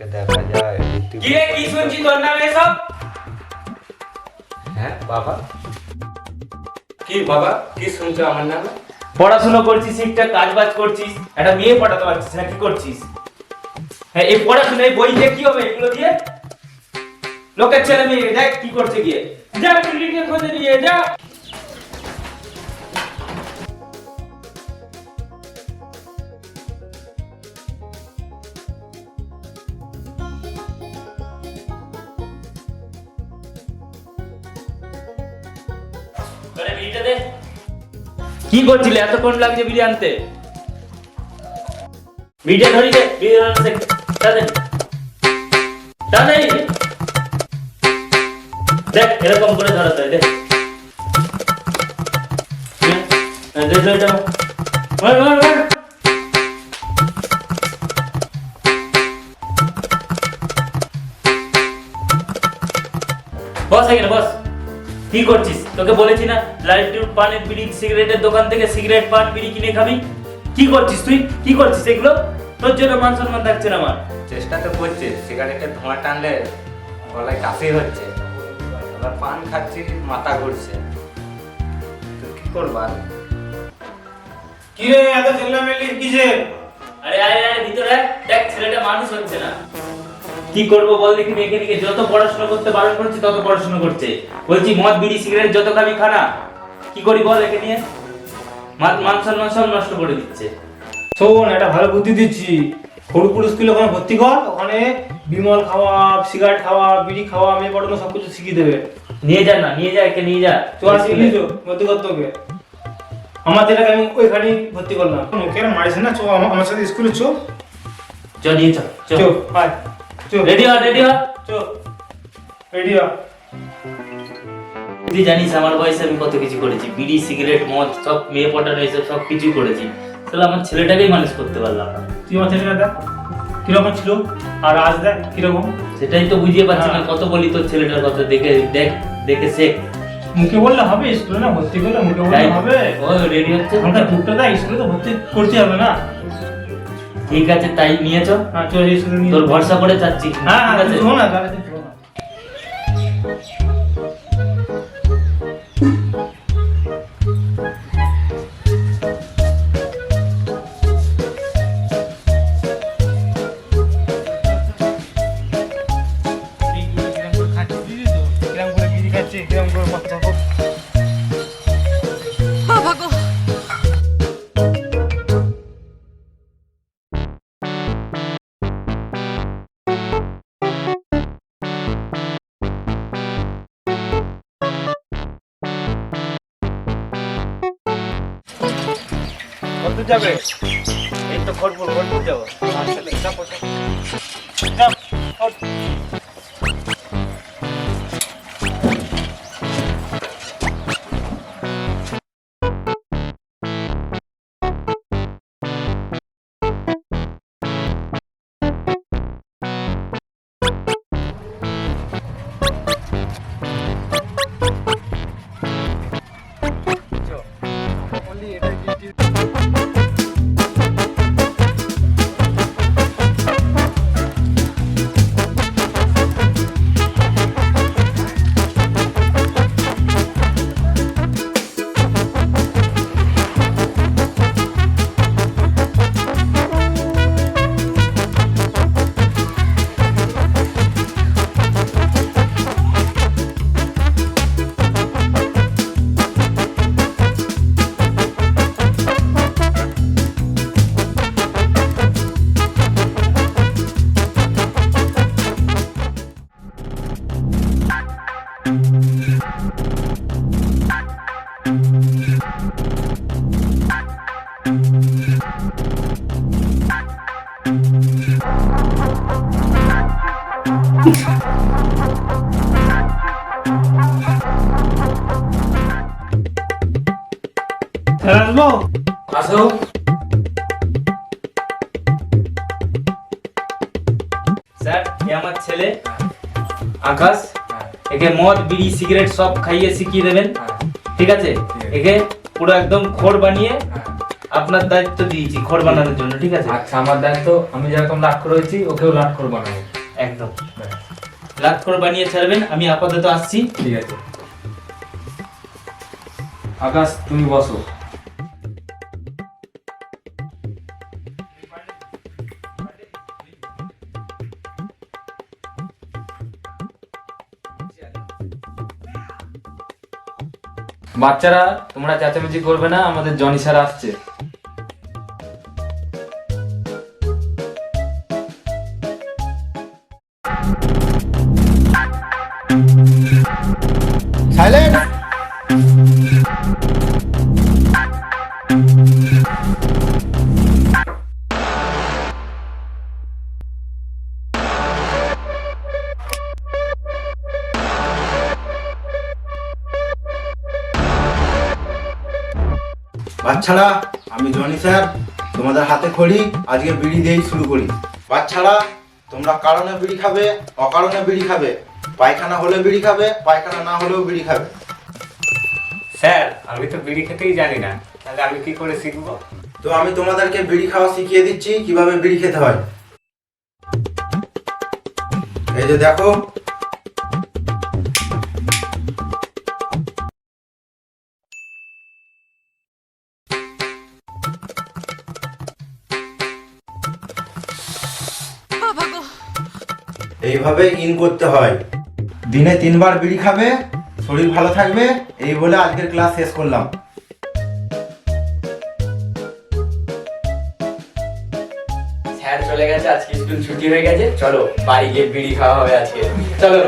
কে দেখা যায় কি রে কি শুনছি তোর নামে হ্যাঁ বাবা। কি বাবা কি শুনছো আমার নামে? পড়াশোনা করছিস ঠিকঠাক কাজ বাজ করছিস একটা মেয়ে পড়াতে পারছিস না কি করছিস? হ্যাঁ এই পড়াশোনা এই বই দিয়ে কি হবে এগুলো দিয়ে? লোকের ছেলে মেয়ে দেখ কি করছে গিয়ে। যা বিল্ডিং খোঁজে নিয়ে যা। তোরে বিড়িটা দে। কি করছিলে? এতক্ষণ লাগছে বিড়ি আনতে। বিড়িটা ধরি দে বিড়ি আনতে তাড়াতাড়ি তাড়াতাড়ি দেখ এরকম করে ধরাতে দেখ। হ্যাঁ, দে, দে, দে। মার, মার, মার। বস এখানে বস। কি করছিস? তোকে বলেছি না লাইটুর পানের বিড়ি সিগারেটের দোকান থেকে সিগারেট পান বিড়ি কিনে খাবি? কি করছিস তুই? কি করছিস এগুলো? তোর জন্য মান সম্মান থাকছে না আমার। চেষ্টা তো করছি সিগারেটের ধোঁয়া টানলে গলায় কাশি হচ্ছে। আবার পান খাচ্ছি মাথা ঘুরছে। তো কি করবা কি রে এত চিল্লামিল্লি কিসে আরে আরে আরে ভিতরে আয়। দেখ ছেলেটা মানুষ হচ্ছে না। কি করব বল দেখি মেয়েকে দিকে যত পড়াশোনা করতে বারণ করছি তত পড়াশোনা করছে। বলছি মদ বিড়ি সিগারেট যত খাবি খানা কি করি বল একে নিয়ে? মান- মান সম্মান সব নষ্ট করে দিচ্ছে। শোন একটা ভালো বুদ্ধি দিচ্ছি। খড়পুর স্কুলে ওখানে ভর্তি কর ওখানে বিমল খাওয়া সিগারেট খাওয়া বিড়ি খাওয়া মেয়ে পড়ানো সব কিছু শিখিয়ে দেবে। নিয়ে যা না নিয়ে যা একে নিয়ে যা। তো আর শিখলি তো ভর্তি করতে হবে আমার যেটাকে আমি ওইখানেই ভর্তি করলাম। মুখের মারিস না চো আমার সাথে স্কুলে চো। চ নিয়ে চ চ। চো আয় চো রেডি হ রেডি হ। রেডি হ। তুই জানিস আমার বয়সে আমি কত কিছু করেছি। বিড়ি সিগারেট মদ সব মেয়ে পটানো এসব সব কিছু করেছি। তাহলে আমার ছেলেটাকেই মানুষ করতে পারলাম না। তুই আমার ছেলেটা দেখ। কীরকম ছিল? আর আজ দেখ কীরকম? সেটাই তো বুঝিয়ে পারছি না। হ্যাঁ। কত বলি তোর ছেলেটার কথা দেখে দেখ দেখে শেখ। মুখে বললে হবে স্কুলে না ভর্তি করলে মুখে বললে হবে। ও রেডি হচ্ছে। আমাকে দুটো দেয় স্কুলে তো ভর্তি করতে হবে না। ঠিক আছে তাই নিয়েছো হ্যাঁ তোর ভরসা করে চাচ্ছি হ্যাঁ হ্যাঁ ঠিক আছে কত যাবে। এই তো খড়পুর খড়পুর যাব আসব? আসো। স্যার এ আমার ছেলে আকাশ। একে মদ বিড়ি সিগারেট সব খাইয়ে শিখিয়ে দেবেন। ঠিক আছে? একে পুরো একদম খড় বানিয়ে আপনার দায়িত্ব দিয়েছি খড় বানানোর জন্য ঠিক আছে? আচ্ছা আমার দায়িত্ব আমি যেরকম লাট করেছি ওকেও লাট করে বানাবো। একদম। রাত করে বানিয়ে ছাড়বেন আমি আপাতত আসছি। ঠিক আছে। আকাশ তুমি বসো। বাচ্চারা তোমরা চেঁচামেচি করবে না আমাদের জনি স্যার আসছে। সাইলেন্ট! বাচ্চারা আমি জনি স্যার তোমাদের হাতে খড়ি আজকে বিড়ি দিয়েই শুরু করি। বাচ্চারা তোমরা কারণে বিড়ি খাবে অকারণে বিড়ি খাবে? পায়খানা হলে বিড়ি খাবে পায়খানা না হলেও বিড়ি খাবে। স্যার আমি তো বিড়ি খেতেই জানি না। তাহলে আমি কি করে শিখব? তো আমি তোমাদেরকে বিড়ি খাওয়া শিখিয়ে দিচ্ছি কীভাবে বিড়ি খেতে হয়। এই যে দেখো এইভাবে ইন করতে হয়। দিনে তিনবার বিড়ি খাবে শরীর ভালো থাকবে এই বলে আজকের ক্লাস শেষ করলাম। স্যার চলে গেছে আজকে স্কুল ছুটি হয়ে গেছে। চলো বাড়ি গিয়ে বিড়ি খাওয়া হবে আজকে। চলো।